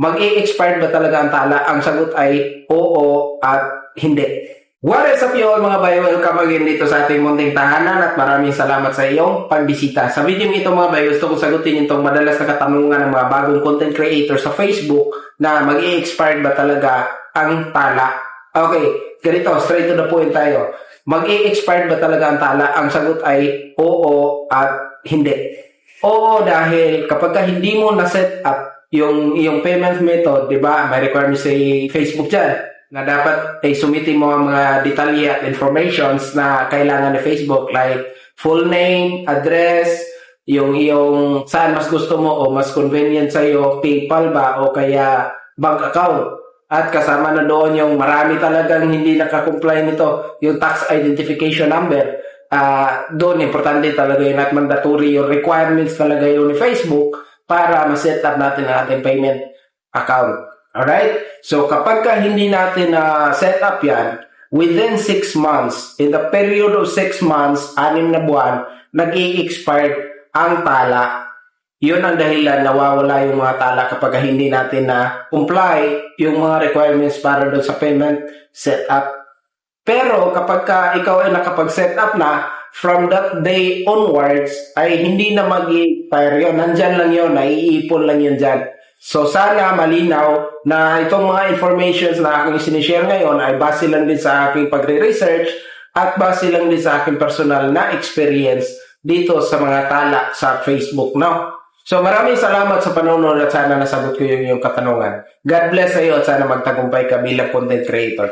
mag-i-expired ba talaga ang tala? Ang sagot ay oo at hindi. What is up you all mga bayo? Welcome again dito sa ating munting tahanan at maraming salamat sa iyong pagbisita. Sa video ito mga bayo, gusto kong sagutin itong madalas na katanungan ng mga bagong content creator sa Facebook na mag expired ba talaga ang tala? Okay, ganito, straight to the point tayo. mag expired ba talaga ang tala? Ang sagot ay oo at hindi. Oo dahil kapag ka hindi mo na-set up yung yung payment method, 'di ba? May requirements sa Facebook diyan na dapat ay sumitin mo ang mga detalye at informations na kailangan ni Facebook like full name, address, yung iyong saan mas gusto mo o mas convenient sa iyo, PayPal ba o kaya bank account. At kasama na doon yung marami talagang hindi nakakomply nito, yung tax identification number. Uh, doon, importante talaga yung not mandatory, yung requirements talaga yun ni Facebook para ma-set up natin ang ating payment account. Alright? So kapag ka hindi natin na uh, set up yan, within 6 months, in the period of 6 months, anim na buwan, nag expired ang tala. Yun ang dahilan nawawala yung mga tala kapag hindi natin na comply yung mga requirements para doon sa payment setup. Pero kapag ka ikaw ay nakapag-set up na, from that day onwards, ay hindi na mag-expire yun. Nandyan lang yun, naiipon lang yun dyan. So sana malinaw na itong mga informations na aking sinishare ngayon ay base lang din sa aking pagre-research at base lang din sa aking personal na experience dito sa mga tala sa Facebook, no? So maraming salamat sa panonood at sana nasagot ko yung, yung katanungan. God bless sa iyo at sana magtagumpay ka bilang content creator.